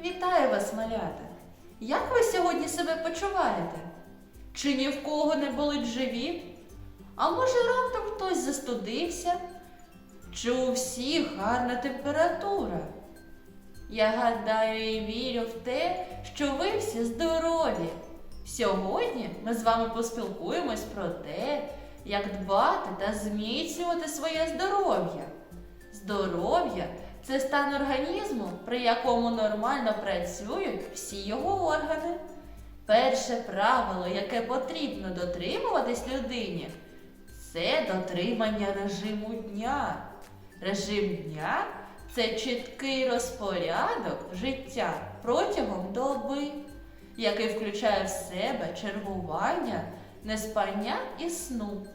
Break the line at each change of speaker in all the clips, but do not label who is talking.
Вітаю вас, малята! Як ви сьогодні себе почуваєте? Чи ні в кого не болить живіт? А може раптом хтось застудився? Чи у всіх гарна температура? Я гадаю і вірю в те, що ви всі здорові. Сьогодні ми з вами поспілкуємось про те, як дбати та зміцнювати своє здоров'я. Здоров'я це стан організму, при якому нормально працюють всі його органи. Перше правило, яке потрібно дотримуватись людині, це дотримання режиму дня. Режим дня це чіткий розпорядок життя протягом доби, який включає в себе чергування, неспання і сну,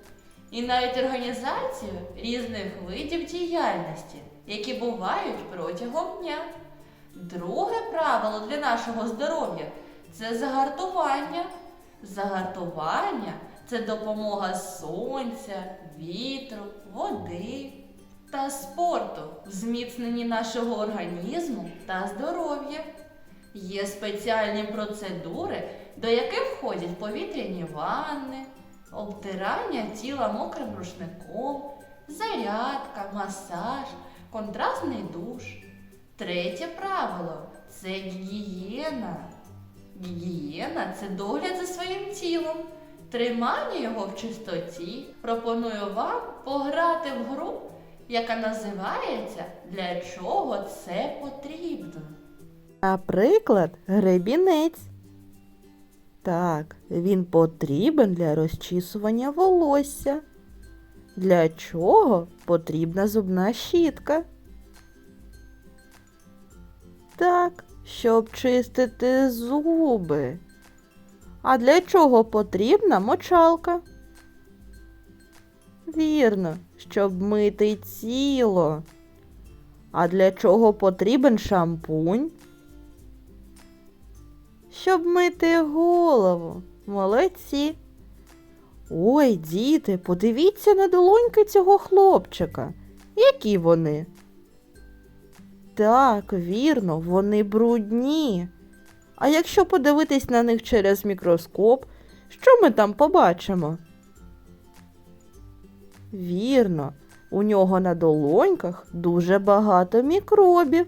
і навіть організацію різних видів діяльності, які бувають протягом дня. Друге правило для нашого здоров'я це загартування. Загартування це допомога сонця, вітру, води та спорту зміцненні нашого організму та здоров'я. Є спеціальні процедури, до яких входять повітряні ванни, обтирання тіла мокрим рушником, зарядка, масаж, контрастний душ. Третє правило це гігієна. Гігієна це догляд за своїм тілом. Тримання його в чистоті. Пропоную вам пограти в гру, яка називається Для чого це потрібно.
Наприклад, гребінець. Так, він потрібен для розчісування волосся. Для чого потрібна зубна щітка? Так, щоб чистити зуби. А для чого потрібна мочалка? Вірно, щоб мити тіло. А для чого потрібен шампунь? Щоб мити голову. Молодці. Ой, діти, подивіться на долоньки цього хлопчика. Які вони? Так, вірно, вони брудні. А якщо подивитись на них через мікроскоп, що ми там побачимо? Вірно, у нього на долоньках дуже багато мікробів.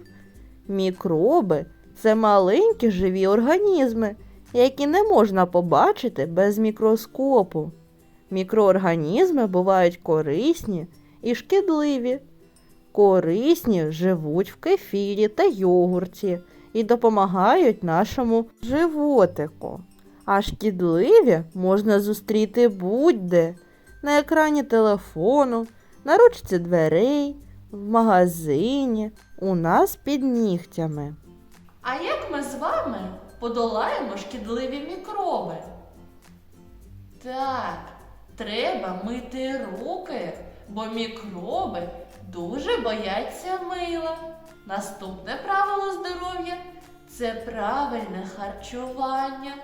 Мікроби це маленькі живі організми, які не можна побачити без мікроскопу. Мікроорганізми бувають корисні і шкідливі. Корисні живуть в кефірі та йогурті і допомагають нашому животику. А шкідливі можна зустріти будь-де на екрані телефону, на ручці дверей, в магазині, у нас під нігтями.
З вами подолаємо шкідливі мікроби? Так, треба мити руки, бо мікроби дуже бояться мила. Наступне правило здоров'я це правильне харчування.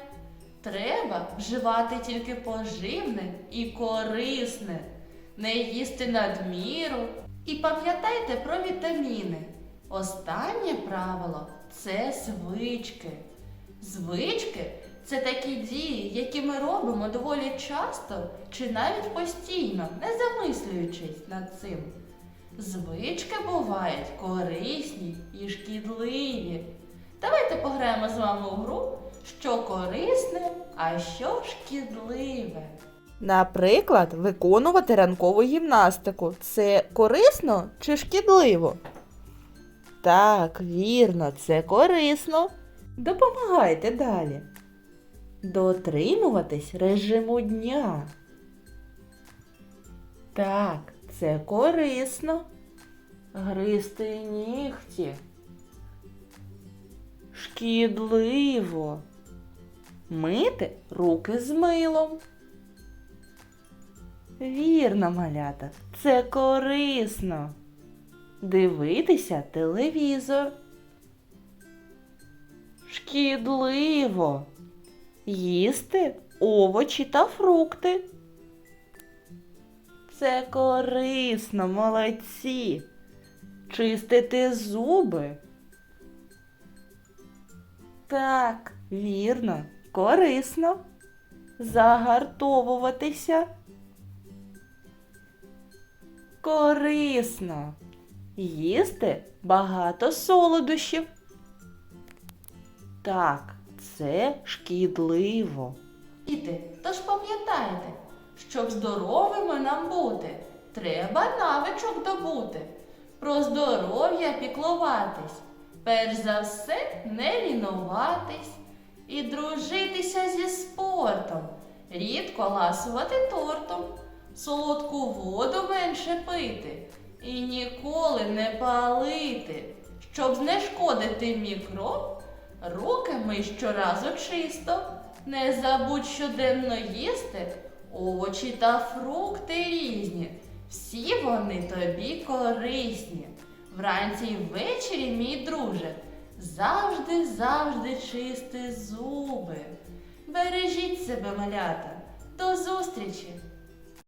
Треба вживати тільки поживне і корисне, не їсти надміру. І пам'ятайте про вітаміни. Останнє правило це звички. Звички це такі дії, які ми робимо доволі часто чи навіть постійно, не замислюючись над цим. Звички бувають корисні і шкідливі. Давайте пограємо з вами у гру, що корисне, а що шкідливе.
Наприклад, виконувати ранкову гімнастику це корисно чи шкідливо? Так, вірно, це корисно. Допомагайте далі. Дотримуватись режиму дня. Так, це корисно. Гризти нігті. Шкідливо. Мити руки з милом. Вірно, малята, це корисно. Дивитися телевізор. Шкідливо. Їсти овочі та фрукти. Це корисно, молодці. Чистити зуби. так, вірно, корисно. Загартовуватися. Корисно. Їсти багато солодощів. Так, це шкідливо.
Діти, тож пам'ятайте, щоб здоровими нам бути, треба навичок добути. Про здоров'я піклуватись. Перш за все, не лінуватись і дружитися зі спортом, рідко ласувати тортом, солодку воду менше пити і ніколи не палити, щоб знешкодити мікроб, руки ми щоразу чисто. Не забудь щоденно їсти овочі та фрукти різні. Всі вони тобі корисні. Вранці й ввечері, мій друже, завжди, завжди чисти зуби. Бережіть себе, малята. До зустрічі!